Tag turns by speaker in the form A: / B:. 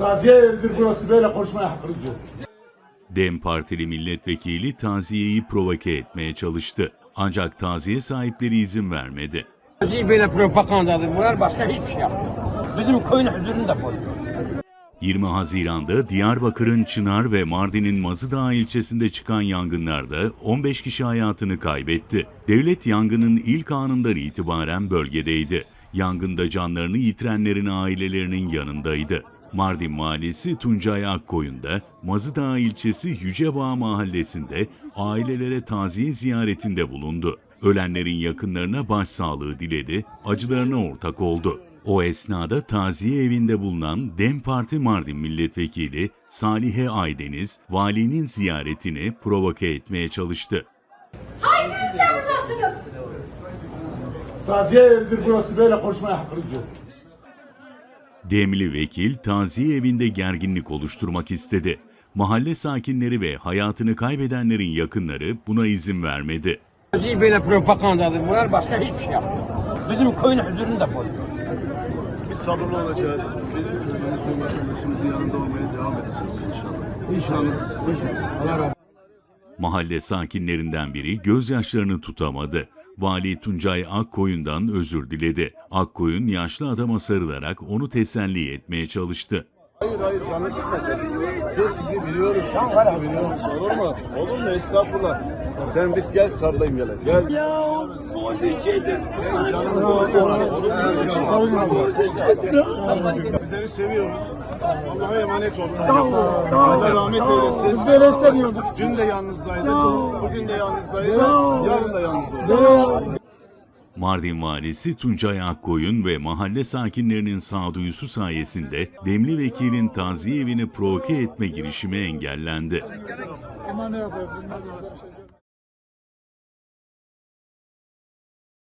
A: Taziye evidir burası böyle konuşmaya hakkınız yok.
B: DEM Partili milletvekili taziyeyi provoke etmeye çalıştı. Ancak taziye sahipleri izin vermedi.
C: Bizi böyle propagandadır bunlar başka hiçbir şey yapmıyor. Bizim köyün huzurunu da bozuyor.
B: 20 Haziran'da Diyarbakır'ın Çınar ve Mardin'in Mazıdağ ilçesinde çıkan yangınlarda 15 kişi hayatını kaybetti. Devlet yangının ilk anından itibaren bölgedeydi. Yangında canlarını yitirenlerin ailelerinin yanındaydı. Mardin Mahallesi Tuncay Akkoyun'da, Mazıdağ ilçesi Yücebağ mahallesinde ailelere taziye ziyaretinde bulundu. Ölenlerin yakınlarına başsağlığı diledi, acılarına ortak oldu. O esnada taziye evinde bulunan DEM Parti Mardin Milletvekili Salihe Aydeniz, valinin ziyaretini provoke etmeye çalıştı.
D: Hanginiz de buradasınız?
A: Taziye evidir burası böyle konuşmaya hakkınız yok.
B: Demli vekil taziye evinde gerginlik oluşturmak istedi. Mahalle sakinleri ve hayatını kaybedenlerin yakınları buna izin vermedi.
C: Bizi böyle propagandadır bunlar başka hiçbir şey yapmıyor. Bizim köyün huzurunu da bozuyor.
E: Biz sabırlı olacağız. Biz köyümüzün, vatandaşımızın yanında olmaya devam edeceğiz inşallah. İnşallah.
C: Allah razı olsun.
B: Mahalle sakinlerinden biri gözyaşlarını tutamadı. Vali Tuncay Akkoyun'dan özür diledi. Akkoyun yaşlı adama sarılarak onu teselli etmeye çalıştı.
E: Hayır hayır canı sıkmasın. Biz sizi biliyoruz. Sizi biliyoruz. Olur mu? Olur mu? Estağfurullah. Sen biz gel sarılayım gel. Gel. Ya bu zeki Bizleri seviyoruz. Allah'a emanet olun. Sağ olun. Allah rahmet eylesin. Biz böyle istemiyoruz. Dün de yalnızdaydık. Bugün de yalnızdayız. Yarın da yalnızdayız.
B: Mardin valisi Tuncay Akkoyun ve mahalle sakinlerinin sağduyusu sayesinde Demli vekilin taziye evini provoke etme girişimi engellendi.